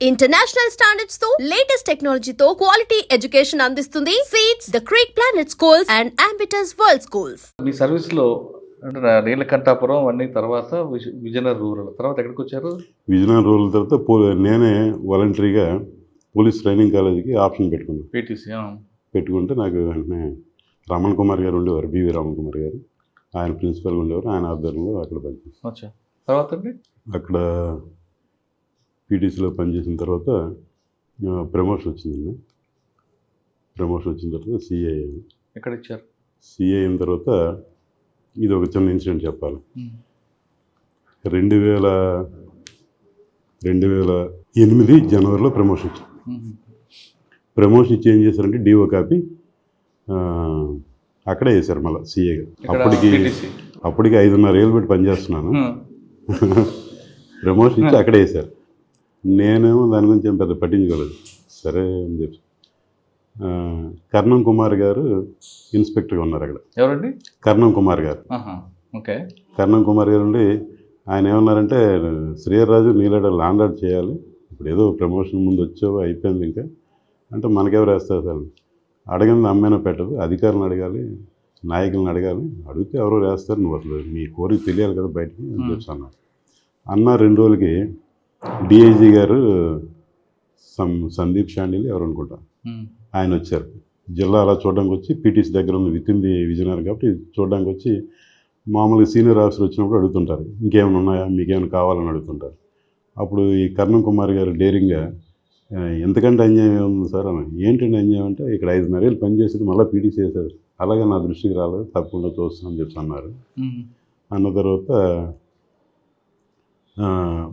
International స్టాండర్డ్స్తో latest టెక్నాలజీతో quality education అందిస్తుంది seats the Creek Planet schools and Ambitus World schools మీ సర్వీస్లో అంటే నా నీలకంఠాపురం అన్ని తర్వాత విజ- విజయనగరం రూరల్ తర్వాత ఎక్కడికి వచ్చారు? విజయనగరం రోజుల తర్వాత పో నేనే వాలంటరీగా పోలీస్ ట్రైనింగ్ కాలేజీకి ఆప్షన్ పెట్టుకున్నాను పీటీసీ పెట్టుకుంటే నాకు వెంటనే రమణ్ కుమార్ గారు ఉండేవారు బివి రమణ్ కుమార్ గారు. ఆయన ప్రిన్సిపల్గా ఉండేవారు ఆయన ఆధ్వర్యంలో అక్కడ పనిచేసి వచ్చా తర్వాత అండి? అక్కడ పీటీసీలో పనిచేసిన తర్వాత ప్రమోషన్ వచ్చిందండి. ప్రమోషన్ వచ్చిన తర్వాత సిఏ ఎక్కడ ఇచ్చారు సిఏ అయిన తర్వాత ఇది ఒక చిన్న ఇన్సిడెంట్ చెప్పాలి. రెండు వేల రెండు వేల ఎనిమిది జనవరిలో ప్రమోషన్ మ్మ్. ప్రమోషన్ ఇచ్చి ఏం చేశారంటే డిఓ కాపీ అక్కడే వేశారు మళ్ళీ సీఏగా అప్పటికి అప్పటికి ఐదున్నర ఏళ్ళు పెట్టి పనిచేస్తున్నాను. ప్రమోషన్ ఇచ్చి అక్కడే వేశారు నేనేమో దాని గురించి ఏం పెద్ద పట్టించుకోలేదు. సరే అని చెప్పి. కర్ణం కుమార్ గారు ఇన్స్పెక్టర్గా ఉన్నారు అక్కడ. ఎవరండి? కర్ణం కుమార్ గారు. ఓకే. కర్ణం కుమార్ గారు ఉండి ఆయన ఏమన్నారంటే శ్రీరాజు నీలాడ లాండాడ్ చేయాలి. ఇప్పుడు ఏదో ప్రమోషన్ ముందు వచ్చావు అయిపోయింది ఇంకా. అంటే మనకెవరు వేస్తారు సార్? అడగంది అమ్మైనా పెట్టదు. అధికారులను అడగాలి నాయకులను అడగాలి. అడిగితే ఎవరో వేస్తారు. నువ్వు అసలు మీ కోరిక తెలియాలి కదా బయటికి అని చెప్పి అన్నారు. అన్న రెండు రోజులకి డిఐజీ గారు సం సందీప్ షాండిల్ ఎవరు అనుకుంటా. ఆయన వచ్చారు. జిల్లా అలా చూడడానికి వచ్చి పీటీసీ దగ్గర ఉంది విత్ ఇన్ ది విజయనగరం కాబట్టి చూడడానికి వచ్చి మామూలుగా సీనియర్ ఆఫీసర్ వచ్చినప్పుడు అడుగుతుంటారు ఇంకేమైనా ఉన్నాయా? మీకేమైనా కావాలని అడుగుతుంటారు. అప్పుడు ఈ కర్ణం కుమార్ గారు డేరింగ్గా "ఆ, ఎంతకంటే అన్యాయం ఏముంది సార్? అని ఏంటంటే అన్యాయం అంటే ఇక్కడ ఐదున్నర ఏళ్ళు పనిచేసి మళ్ళీ పీటీసీ చేశారు అలాగే నా దృష్టికి రాలేదు తప్పకుండా చూస్తానని చెప్పి అన్నారు. అన్న తర్వాత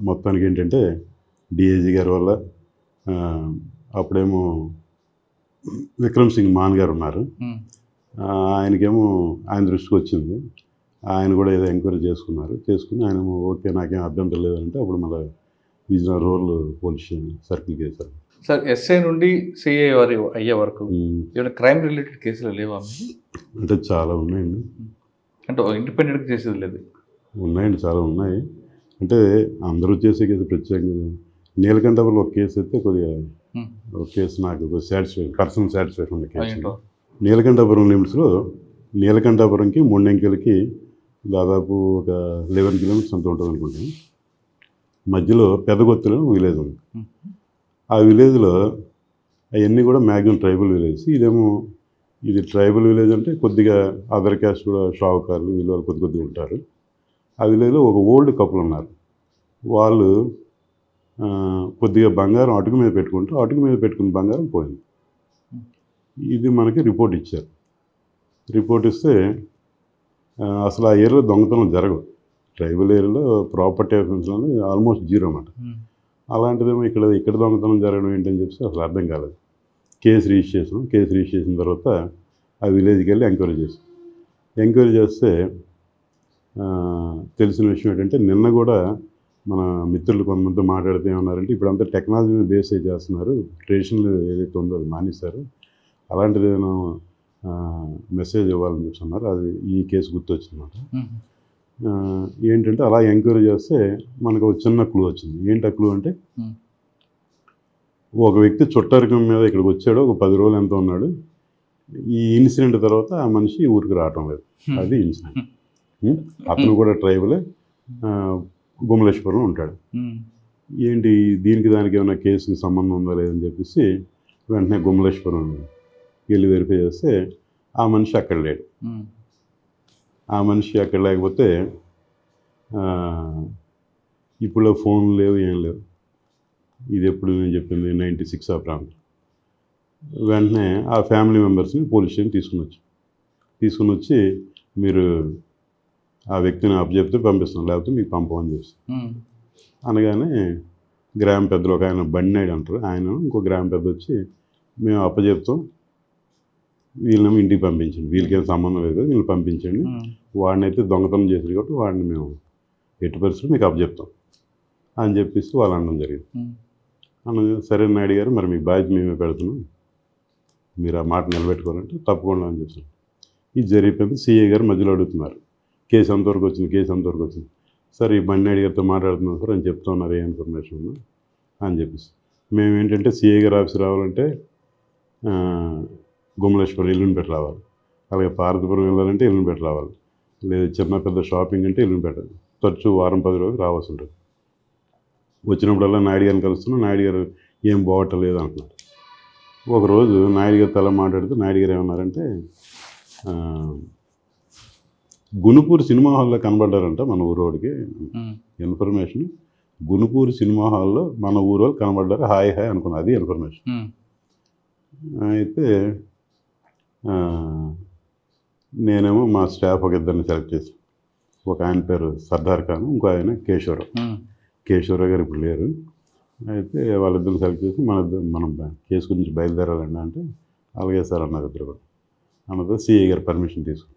మొత్తానికి ఏంటంటే డిఐజీ గారి వల్ల అప్పుడేమో విక్రమ్ సింగ్ మాన్ గారు ఉన్నారు ఆయనకేమో ఆయన దృష్టికి వచ్చింది. ఆయన కూడా ఏదో ఎంక్వైరీ చేసుకున్నారు. చేసుకుని ఆయన ఓకే నాకేం అభ్యంతరం లేదంటే అప్పుడు మళ్ళీ విజయనగరం రూరల్ పోలీస్ స్టేషన్ సర్కిల్కి వేశారు. సార్ ఎస్ఐ నుండి సిఐ వారి అయ్యే వరకు ఏమైనా క్రైమ్ రిలేటెడ్ కేసులు లేవా? అంటే చాలా ఉన్నాయండి. అంటే ఇండిపెండెంట్గా చేసేది లేదు. ఉన్నాయండి చాలా ఉన్నాయి. అంటే అందరూ చేసే కేసు ప్రత్యేకంగా నీలకంఠపురం ఒక కేసు అయితే కొద్దిగా. ఒక కేసు నాకు సాటిస్ఫై పర్సనల్ సాటిస్ఫాక్షన్ ఉన్న కేసు. నీలకంఠపురం లిమిట్స్లో నీలకంఠపురంకి మూడెంకెలకి దాదాపు ఒక లెవెన్ కిలోమీటర్స్ అంత ఉంటుంది అనుకుంటాను మధ్యలో పెదగొత్తులో విలేజ్ ఉంది. ఆ విలేజ్లో అవన్నీ కూడా మ్యాక్సిమం ట్రైబల్ విలేజ్ ఇదేమో ఇది ట్రైబల్ విలేజ్ అంటే కొద్దిగా అదర్ క్యాస్ట్ కూడా షావుకారులు వీళ్ళు వాళ్ళు కొద్ది కొద్దిగా ఉంటారు. ఆ విలేజ్లో ఒక ఓల్డ్ కపుల్ ఉన్నారు. వాళ్ళు కొద్దిగా బంగారం అటుకు మీద పెట్టుకుంటే అటుకు మీద పెట్టుకున్న బంగారం పోయింది. ఇది మనకి రిపోర్ట్ ఇచ్చారు. రిపోర్ట్ ఇస్తే అసలు ఆ ఏరియాలో దొంగతనం జరగదు ట్రైబల్ ఏరియాలో ప్రాపర్టీ అఫెన్స్ అనేది ఆల్మోస్ట్ జీరో అన్నమాట. మ్మ్. అలాంటిదేమో ఇక్కడ ఇక్కడ దొంగతనం జరగడం ఏంటని చెప్పి అసలు అర్థం కాలేదు. కేసు రిజిస్టర్ చేసాం కేసు రిజిస్టర్ చేసిన తర్వాత ఆ విలేజ్కి వెళ్ళి ఎంక్వైరీ చేసాం ఎంక్వైరీ చేస్తే తెలిసిన విషయం ఏంటంటే నిన్న కూడా మన మిత్రులు కొంతమంది మాట్లాడితే ఏమన్నారంటే ఇప్పుడు అంతా టెక్నాలజీ మీద బేస్ చేస్తున్నారు. ట్రెడిషనల్ ఏదైతే ఉందో అది మానేశారు. అలాంటిది ఏదైనా మెసేజ్ ఇవ్వాలని చెప్పి అన్నారు. అది ఈ కేసు గుర్తొచ్చిందన్నమాట ఏంటంటే అలా ఎంక్వైరీ చేస్తే మనకు ఒక చిన్న క్లూ వచ్చింది. ఏంటి ఆ క్లూ అంటే. ఒక వ్యక్తి చుట్టరికం మీద ఇక్కడికి వచ్చాడు ఒక పది రోజులు ఎంత ఉన్నాడు. ఈ ఇన్సిడెంట్ తర్వాత ఆ మనిషి ఊరికి రావటం లేదు. అది ఇన్సిడెంట్? అతను కూడా ట్రైబలే గుమలేశ్వరం ఉంటాడు. ఏంటి దీనికి దానికి ఏమైనా కేసుకి సంబంధం ఉందా లేదని చెప్పేసి వెంటనే గుమలేశ్వరం వెళ్ళి వెరిఫై చేస్తే ఆ మనిషి అక్కడ లేడు. ఆ మనిషి అక్కడ లేకపోతే ఇప్పుడు ఫోన్ లేవు ఏం లేవు. ఇది ఎప్పుడు నేను చెప్పింది నైంటీ సిక్స్ ఆ ప్రాంతం. వెంటనే ఆ ఫ్యామిలీ మెంబర్స్ని పోలీస్ స్టేషన్ తీసుకుని వచ్చి తీసుకుని వచ్చి మీరు ఆ వ్యక్తిని అప్పచెప్తే పంపిస్తాం లేకపోతే మీకు పంపమని మ్మ్. అనగానే గ్రామ పెద్దలు ఒక ఆయన బండినాయుడు అంటారు. ఆయన ఇంకో గ్రామ పెద్ద వచ్చి మేము అప్పచెప్తాం వీళ్ళని ఇంటికి పంపించండి. వీళ్ళకేం సంబంధం లేదు వీళ్ళని పంపించండి. వాడిని అయితే దొంగతనం చేశారు కాబట్టి వాడిని మేము ఎట్టి పరిస్థితులు మీకు అప్పచెప్తాం. అని చెప్పేసి వాళ్ళు అనడం జరిగింది. అన్న సరే నాయుడు గారు మరి మీకు బాధ్యత మేమే పెడుతున్నాం. మీరు ఆ మాట నిలబెట్టుకోవాలంటే తప్పకుండా అని చెప్పాను ఇది జరిగిపోయింది. సిఏ గారు మధ్యలో అడుగుతున్నారు. కేసు అంతవరకు వచ్చింది కేసు అంతవరకు వచ్చింది సార్ ఈ బండి గారితో మాట్లాడుతున్నాం సార్ అని చెప్తున్నారు ఏ ఇన్ఫర్మేషన్ ఉందో అని చెప్పేసి. మేము ఏంటంటే సిఏ గారు ఆఫీస్ రావాలంటే గుమలేశ్వరం గుమ్మలేశ్వరం ఎల్లుండిపేట రావాలి. అలాగే పార్వతీపురం వెళ్ళాలంటే ఎల్లుండిపేట రావాలి. లేదా చిన్న పెద్ద షాపింగ్ అంటే ఎల్లుండిపేట. తరచు వారం పది రోజులు రావాల్సి ఉంటుంది. వచ్చినప్పుడల్లా నాయుడు గారిని కలుస్తున్నాం. నాయుడు గారు ఏం బాగోటలేదు అంటున్నారు. ఒకరోజు నాయుడు గారు తల మాట్లాడితే నాయుడు గారు ఏమన్నారంటే గునుపూరు సినిమా హాల్లో కనబడ్డారంట మన ఊరోడికి. ఇన్ఫర్మేషన్. గునుపూరు సినిమా హాల్లో మన ఊరు కనబడ్డారు. హాయ్ హాయ్ అనుకున్నా అది ఇన్ఫర్మేషన్. అయితే నేనేమో మా స్టాఫ్ ఒక ఇద్దరిని సెలెక్ట్ చేసి ఒక ఆయన పేరు సర్దార్ ఖాన్ ఇంకో ఆయన కేశవరావు. కేశవరావు గారు ఇప్పుడు లేరు. అయితే వాళ్ళిద్దరిని సెలెక్ట్ చేసి మన ఇద్దరు మనం కేసు గురించి బయలుదేరాలండి అంటే అలాగే సార్ అన్నారు ఇద్దరు కూడా. అన్నదో సిఐ గారు పర్మిషన్ తీసుకు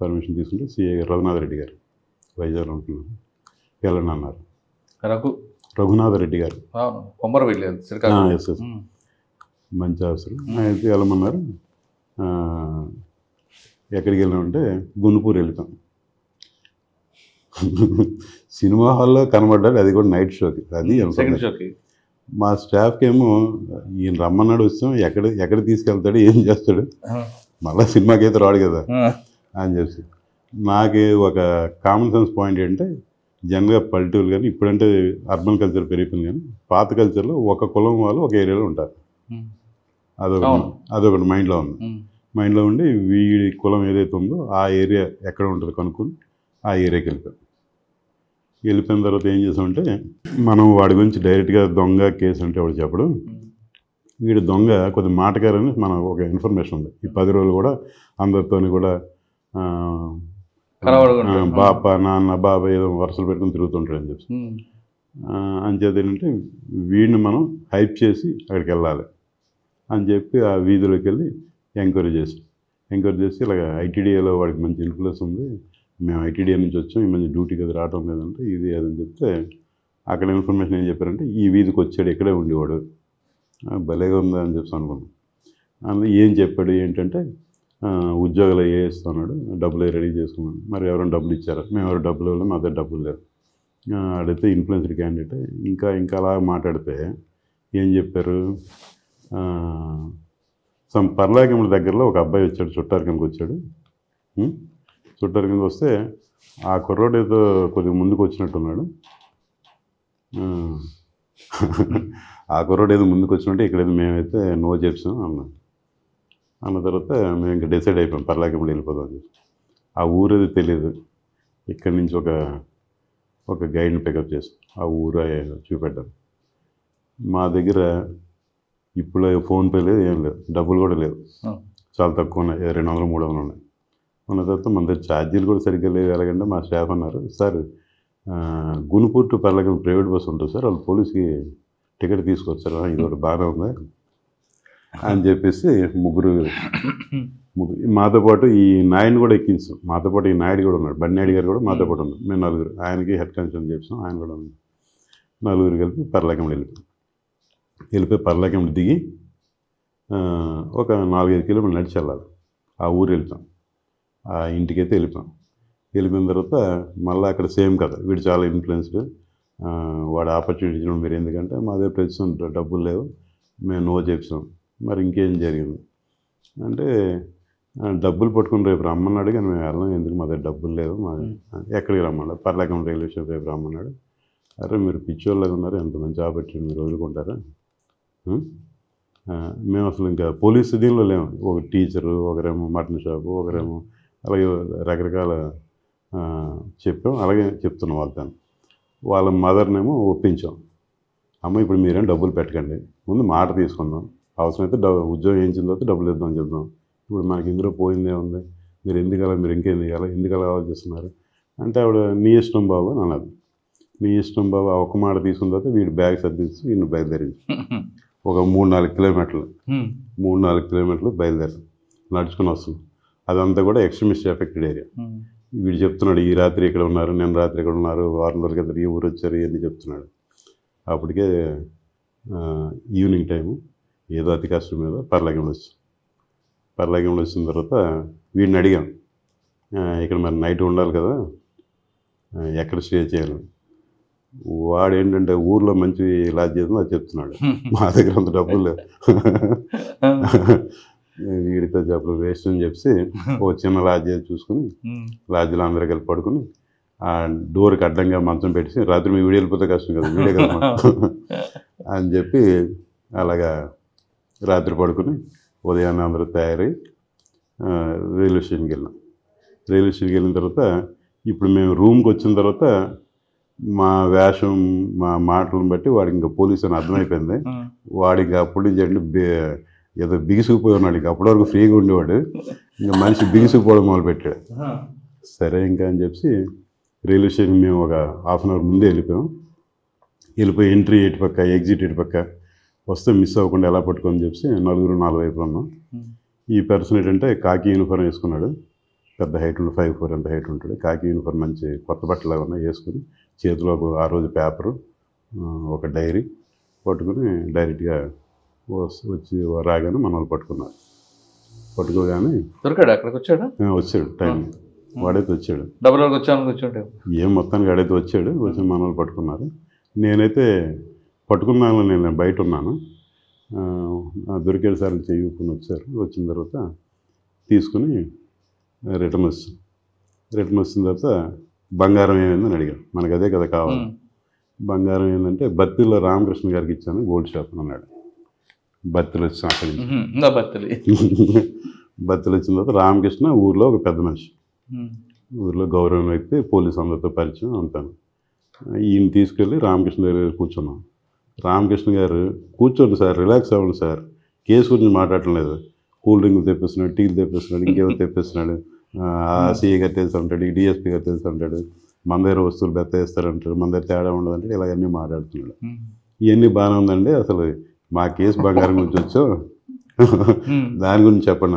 పర్మిషన్ తీసుకుంటే సిఐ గారు రఘునాథ్ రెడ్డి గారు వైజాగ్లో ఉంటున్నారు. వెళ్ళండి అన్నారు. రఘు. రఘునాథ్ రెడ్డి గారు. Yes yes. మంచి అవసరం అయితే వెళ్ళమన్నారు. ఎక్కడికి వెళ్ళామంటే గునుపూర్ వెళ్తాం. సినిమా హాల్లో కనబడ్డాడు అది కూడా నైట్ షోకి. అది. షోకి. మా స్టాఫ్కి ఏమో ఈయన రమ్మన్నాడు వచ్చాం ఎక్కడ ఎక్కడ తీసుకెళ్తాడు ఏం చేస్తాడు. మళ్ళీ సినిమాకి అయితే రాడు కదా. అని చెప్పి నాకు ఒక కామన్ సెన్స్ పాయింట్ ఏంటంటే జనరల్గా పల్లెటూరు కానీ ఇప్పుడంటే అర్బన్ కల్చర్ పెరిగిపోయింది కానీ పాత కల్చర్లో ఒక కులం వాళ్ళు ఒక ఏరియాలో ఉంటారు. ఉమ్. అదొకటి మైండ్లో ఉంది. మైండ్లో ఉండి వీడి కులం ఏదైతే ఉందో ఆ ఏరియా ఎక్కడ ఉంటుందో కనుక్కొని ఆ ఏరియాకి వెళ్ళిపోయాం. వెళ్ళిపోయిన తర్వాత ఏం చేసామంటే మనం వాడి గురించి డైరెక్ట్గా దొంగ కేసు అంటే వాడు చెప్పడం. వీడు దొంగ కొద్ది మాటగారని మన ఒక ఇన్ఫర్మేషన్ ఉంది. ఈ పది రోజులు కూడా అందరితోని కూడా బాప నాన్న బాబాయ్ ఏదో వరుసలు పెట్టుకుని తిరుగుతుంటాడు అని చెప్పి అంచేత ఏంటంటే వీడిని మనం హైప్ చేసి అక్కడికి వెళ్ళాలి అని చెప్పి ఆ వీధిలోకి వెళ్ళి ఎంక్వైరీ చేసి ఎంక్వైరీ చేసి ఇలాగ ఐటీడీఏలో వాడికి మంచి ఇన్ఫ్లుయెన్స్ ఉంది. మేము ఐటీడీఏ నుంచి వచ్చాం. ఈ మంచి డ్యూటీకి అది రావటం లేదంటే ఇది అదని చెప్తే అక్కడ ఇన్ఫర్మేషన్ ఏం చెప్పారంటే ఈ వీధికి వచ్చాడు ఇక్కడే ఉండేవాడు భలేగా ఉందా అని చెప్పి అనుకున్నాం. అందులో ఏం చెప్పాడు ఏంటంటే ఉద్యోగాలు ఏ ఇస్తున్నాడు. డబ్బులు రెడీ చేసుకున్నాడు. మరి ఎవరైనా డబ్బులు ఇచ్చారా? మేము ఎవరు డబ్బులు ఇవ్వలేము మా దగ్గర డబ్బులు లేవు. అడిగితే ఇన్ఫ్లుయెన్స్డ్ క్యాండిడేట్ ఇంకా ఇంకా అలా మాట్లాడితే ఏం చెప్పారు? సమ్ పర్లాగముల దగ్గరలో ఒక అబ్బాయి వచ్చాడు చుట్టారు వచ్చాడు. ఉం? వస్తే ఆ కుర్రోడు ఏదో కొద్దిగా ముందుకు వచ్చినట్టున్నాడు. ఆ, కుర్రోడు ఏదో ముందుకు వచ్చినట్టు ఇక్కడ ఏదో మేమైతే నో చెప్పాం అన్నాం అన్న తర్వాత మేము ఇంకా డిసైడ్ అయిపోయాం పర్లాకిముడి వెళ్ళిపోదాం ఆ ఊరేది తెలియదు ఇక్కడి నుంచి ఒక ఒక గైడ్ని పికప్ చేసి. ఆ ఊరు చూపెట్టాను మా దగ్గర ఇప్పుడు ఫోన్పే లేదు ఏం లేదు. డబ్బులు కూడా ఆ. చాలా తక్కువ ఉన్నాయి. రెండు వందలు మూడు వందలు ఉన్నాయి. ఉన్న తర్వాత మన దగ్గర ఛార్జీలు కూడా సరిగ్గా లేవు. ఎలాగంటే మా స్టాఫ్ అన్నారు సార్ గునుపూర్ టు పర్లకి ప్రైవేట్ బస్సు ఉంటుంది సార్. వాళ్ళు పోలీస్కి టికెట్ తీసుకొచ్చారు ఇది ఒకటి బాగానే ఉంది. అని చెప్పేసి ముగ్గురు ముగ్గురు మాతో పాటు ఈ నాయుడిని కూడా ఎక్కించాం. మాతో పాటు ఈ నాయుడు కూడా ఉన్నాడు. బన్నాయుడు గారు కూడా మాతో పాటు ఉన్నారు. మేము నలుగురు. ఆయనకి హెడ్ కానిస్టేబుల్ చేసాం ఆయన కూడా ఉన్నాడు నలుగురు కలిపి పర్లాకెండి వెళ్ళిపోయాం. వెళ్ళిపోయి పర్లాకెండి దిగి ఒక నాలుగైదు కిలోమీటర్లు నడిచి వెళ్ళాలి. ఆ ఊరు వెళ్తాం ఆ ఇంటికైతే వెళ్ళిపోయాం. వెళ్ళిపోయిన తర్వాత మళ్ళీ అక్కడ సేమ్ కదా వీడు చాలా ఇన్ఫ్లుయెన్స్డ్ వాడు ఆపర్చునిటీ ఇచ్చిన మీరు ఎందుకంటే మా దగ్గర ప్రస్తుతం డబ్బులు లేవు. మేము నో చెప్పాం మరి ఇంకేం జరిగింది? అంటే డబ్బులు పట్టుకుని రేపు రమ్మన్నాడు కానీ మేము వెళ్ళాం ఎందుకు? మా దగ్గర డబ్బులు లేవు. మా ఎక్కడికి రమ్మన్నాడు పర్లాకం రైల్వే స్టేషన్ రేపు రమ్మన్నాడు. అరే మీరు పిచ్చోళ్ళగా ఉన్నారు. ఎంత మంచి ఆపర్చునిటీ మీరు వదులుకుంటారా? మేము. అసలు ఇంకా పోలీస్ దీనిలో లేము. ఒక టీచరు ఒకరేమో మటన్ షాపు ఒకరేమో అలాగే రకరకాల చెప్పాం. అలాగే చెప్తున్నాం వాళ్ళతో వాళ్ళ మదర్నేమో ఒప్పించాం. అమ్మ ఇప్పుడు మీరేం డబ్బులు పెట్టకండి. ముందు మాట తీసుకుందాం. అవసరమైతే డబ్బు ఉద్యోగం చేయించిన తర్వాత డబ్బులు ఇద్దాం చెప్దాం. ఇప్పుడు మనకి ఇందులో పోయిందే ఉంది. మీరు ఎందుకు అలా మీరు ఇంకేం చేయాలి? ఎందుకు అలా ఆలోచిస్తున్నారు? అంటే ఆవిడ నీ ఇష్టం బాబు అని అన్నది. నీ ఇష్టం బాబు ఆ ఒక్క మాట తీసుకున్న తర్వాత వీడి బ్యాగ్ సర్దించి వీడిని బయలుదేరించి ఒక మూడు నాలుగు కిలోమీటర్లు. మూడు నాలుగు కిలోమీటర్లు బయలుదేరాం నడుచుకుని వస్తున్నాం అదంతా కూడా ఎక్స్ట్రీమిస్ట్ ఎఫెక్టెడ్ ఏరియా. వీడు చెప్తున్నాడు ఈ రాత్రి ఇక్కడ ఉన్నారు నేను రాత్రి ఇక్కడ ఉన్నారు వారం రోజుల కింద ఈ ఊరు వచ్చారు ఇవన్నీ చెప్తున్నాడు. అప్పటికే ఈవినింగ్ టైము. ఏదో అతి కష్టం మీద పర్లాగంలో వచ్చి పర్లాగంలో వచ్చిన తర్వాత వీడిని అడిగాం. ఇక్కడ మరి నైట్ ఉండాలి కదా ఎక్కడ స్టే చేయాలి? వాడు ఏంటంటే ఊర్లో మంచి లాజ్ చేసింది అది చెప్తున్నాడు. మా దగ్గర అంత డబ్బులు లేవు. వీడితో చెప్పలు వేస్ట్ అని చెప్పి ఓ చిన్న లాడ్జ్ చేసి చూసుకుని లాడ్జ్లో అందరూ కలిపి పడుకుని ఆ డోర్కి అడ్డంగా మంచం పెట్టి రాత్రి మీ వీడియో వెళ్ళిపోతే కష్టం కదా వీడియో కదా. అని చెప్పి అలాగా రాత్రి పడుకుని ఉదయాన్నే అందరూ తయారై రైల్వే స్టేషన్కి వెళ్ళాం. రైల్వే స్టేషన్కి వెళ్ళిన తర్వాత ఇప్పుడు మేము రూమ్కి వచ్చిన తర్వాత మా వేషం మా మాటలను బట్టి వాడికి ఇంకా పోలీస్ అని అర్థమైపోయింది. వాడికి అప్పటి నుంచి అంటే బి- ఏదో బిగిసిపోయి ఉన్నాడు. ఇంకా అప్పటి వరకు ఫ్రీగా ఉండేవాడు. ఇంకా మనిషి బిగిసిపోవడం మొదలుపెట్టాడు. సరే ఇంకా అని చెప్పి రైల్వే స్టేషన్ మేము ఒక హాఫ్ అన్ అవర్ ముందే వెళ్ళిపోయాం. వెళ్ళిపోయి ఎంట్రీ ఎటు పక్క ఎగ్జిట్ ఎటు పక్క. వస్తే మిస్ అవ్వకుండా ఎలా పట్టుకొని చెప్పి నలుగురు నాలుగు వైపు ఉన్నాం. ఈ పర్సన్ ఏంటంటే కాకి యూనిఫామ్ వేసుకున్నాడు. పెద్ద హైట్ ఉండి ఫైవ్ ఫోర్ ఎంత హైట్ ఉంటాడు. కాకి యూనిఫామ్ మంచి కొత్త బట్టలు ఉన్నాయి వేసుకుని చేతిలో ఒక ఆ రోజు పేపరు ఒక డైరీ పట్టుకుని డైరెక్ట్గా వచ్చి రాగానే మన వాళ్ళు పట్టుకున్నారు. పట్టుకోగానే దొరికాడు అక్కడికి వచ్చాడా? వచ్చాడు టైం వాడైతే వచ్చాడు. డబుల్ వరకు వచ్చాను కూర్చుంటే ఏం మొత్తానికి ఆడైతే వచ్చాడు వచ్చి మన వాళ్ళు పట్టుకున్నారు. నేనైతే పట్టుకున్నాను నేను బయట ఉన్నాను దొరికాడు సార్ చెయ్యుకుని వచ్చారు. వచ్చిన తర్వాత తీసుకుని రిటర్న్ వచ్చాం రిటర్న్ వచ్చిన తర్వాత బంగారం ఏమైందని అడిగాను మనకు అదే కదా కావాలి. బంగారం ఏంటంటే బత్తిలో రామకృష్ణ గారికి ఇచ్చాను గోల్డ్ షాప్ అని అన్నాడు. బత్తిలు వచ్చాం అక్కడి నుంచి. బత్తలి. బత్తిలు వచ్చిన తర్వాత రామకృష్ణ ఊర్లో ఒక పెద్ద మనిషి. ఊర్లో గౌరవం వ్యక్తి పోలీసు అందరితో పరిచయం అంతాను. ఈయన తీసుకెళ్ళి రామకృష్ణ దగ్గర కూర్చున్నాం. రామకృష్ణ గారు కూర్చోండి సార్ రిలాక్స్ అవ్వండి సార్. కేసు గురించి మాట్లాడటం లేదు. కూల్ డ్రింక్ తెప్పిస్తున్నాడు టీలు తెప్పిస్తున్నాడు ఇంకేమో తెప్పిస్తున్నాడు. సీఏ గారు తెలుసు అంటాడు ఈ డిఎస్పీ గారు తెలుసు అంటాడు మన దగ్గర వస్తువులు బెత్త వేస్తారంటాడు మన దగ్గర తేడా ఉండదంటే ఇలాగన్నీ మాట్లాడుతున్నాడు. ఇవన్నీ బాగానే ఉందండి అసలు. మా కేసు బంగారం గురించి వచ్చో. దాని గురించి చెప్పండి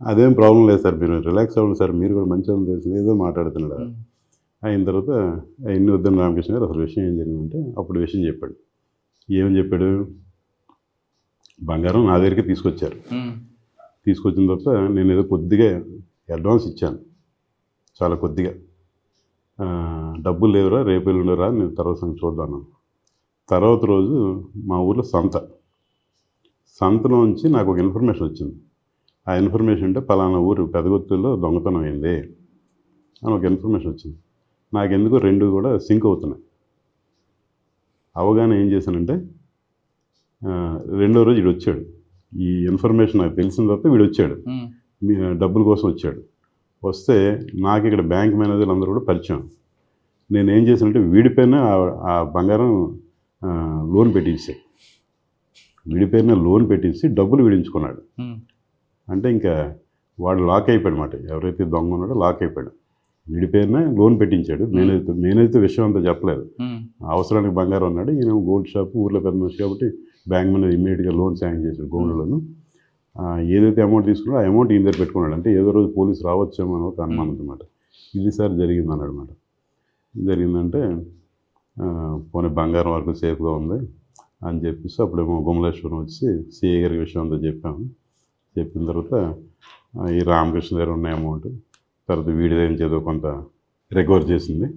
అదేం ప్రాబ్లం లేదు సార్ మీరు రిలాక్స్ అవ్వండి సార్ మీరు కూడా మంచిగా తెలిసింది ఏదో మాట్లాడుతున్నాడు. అయిన తర్వాత ఎన్ని వద్దని రామకృష్ణ గారు అసలు విషయం ఏం జరిగిందంటే అప్పుడు విషయం చెప్పాడు. ఏమని చెప్పాడు? బంగారం నా దగ్గరికి తీసుకొచ్చారు. తీసుకొచ్చిన తర్వాత నేను ఏదో కొద్దిగా అడ్వాన్స్ ఇచ్చాను. చాలా కొద్దిగా. డబ్బులు లేవురా రేపు ఎల్లుండరా నేను తర్వాత సంగతి చూద్దాం అన్నాను. తర్వాత రోజు మా ఊర్లో సంత. సంతలోంచి నాకు ఒక ఇన్ఫర్మేషన్ వచ్చింది. ఆ ఇన్ఫర్మేషన్ అంటే పలానా ఊరు పెదగొత్తుల్లో దొంగతనం అయింది అని ఒక ఇన్ఫర్మేషన్ వచ్చింది. నాకు ఎందుకో రెండు కూడా సింక్ అవుతున్నాయి. అవగానే ఏం చేశానంటే రెండో రోజు వీడు వచ్చాడు. ఈ ఇన్ఫర్మేషన్ నాకు తెలిసిన తర్వాత వీడు వచ్చాడు. మీ డబ్బుల కోసం వచ్చాడు. వస్తే నాకు ఇక్కడ బ్యాంక్ మేనేజర్లు అందరూ కూడా పరిచయం. నేను ఏం చేశానంటే వీడిపైన ఆ- ఆ బంగారం లోన్ పెట్టించాడు వీడిపైన లోన్ పెట్టించి డబ్బులు విడించుకున్నాడు అంటే ఇంకా వాడు లాక్ అయిపోయాడు అనమాట ఎవరైతే దొంగ ఉన్నాడో లాక్ అయిపోయాడు. వీడిపైన లోన్ పెట్టించాడు. మేనేజర్ మేనేజర్ విషయం అంతా చెప్పలేదు. అవసరానికి బంగారం ఉన్నాడు ఈయన గోల్డ్ షాప్ ఊర్లో పెద్ద మనిషి కాబట్టి బ్యాంక్ మీద ఇమ్మీడియట్గా లోన్ శాంక్షన్ చేశాడు గోల్డ్ లోన్. ఏదైతే అమౌంట్ తీసుకున్నాడో ఆ అమౌంట్ ఈయన దగ్గర పెట్టుకున్నాడు. అంటే ఏదో రోజు పోలీసు రావచ్చేమో అని ఒక అనుమానం అనమాట ఇది సార్ జరిగింది అన్నాడు అనమాట జరిగిందంటే పోనీ బంగారం వరకు సేఫ్గా ఉంది అని చెప్పేసి అప్పుడేమో గుమలేశ్వరం వచ్చి సిఏ గారి విషయం అంతా చెప్పాము. చెప్పిన తర్వాత ఈ రామకృష్ణ దగ్గర ఉన్న అమౌంట్ తర్వాత వీడి దగ్గర నుంచి ఏదో కొంత రికవర్ చేసింది.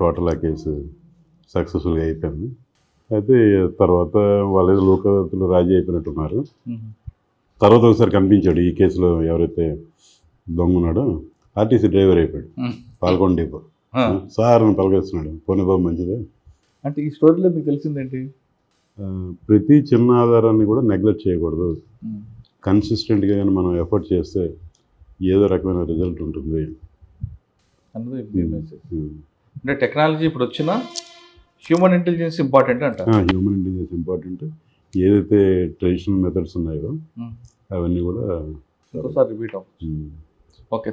టోటల్ ఆ కేసు సక్సెస్ఫుల్గా అయిపోయింది. అయితే తర్వాత వాళ్ళు ఏదో లోకతులు రాజీ అయిపోయినట్టున్నారు. తర్వాత ఒకసారి కనిపించాడు ఈ కేసులో ఎవరైతే దొంగ ఉన్నాడో ఆర్టీసీ డ్రైవర్ అయిపోయాడు. పాల్గొండ డిపో. సార్ పలకరిస్తున్నాడు. పోనీ బాబు మంచిదే. అంటే ఈ స్టోరీలో మీకు తెలిసిందేంటి? ప్రతి చిన్న ఆధారాన్ని కూడా నెగ్లెక్ట్ చేయకూడదు. కన్సిస్టెంట్గా కానీ మనం ఎఫర్ట్ చేస్తే ఏదో రకమైన రిజల్ట్ ఉంటుంది. అన్నది మీ మెసేజ్ అంటే టెక్నాలజీ ఇప్పుడు వచ్చినా హ్యూమన్ ఇంటెలిజెన్స్ ఇంపార్టెంట్ అంట. హ్యూమన్ ఇంటెలిజెన్స్ ఇంపార్టెంట్ ఏదైతే ట్రెడిషనల్ మెథడ్స్ ఉన్నాయో Hmm. అవన్నీ కూడా ఇంకోసారి రిపీట్ ఉమ్,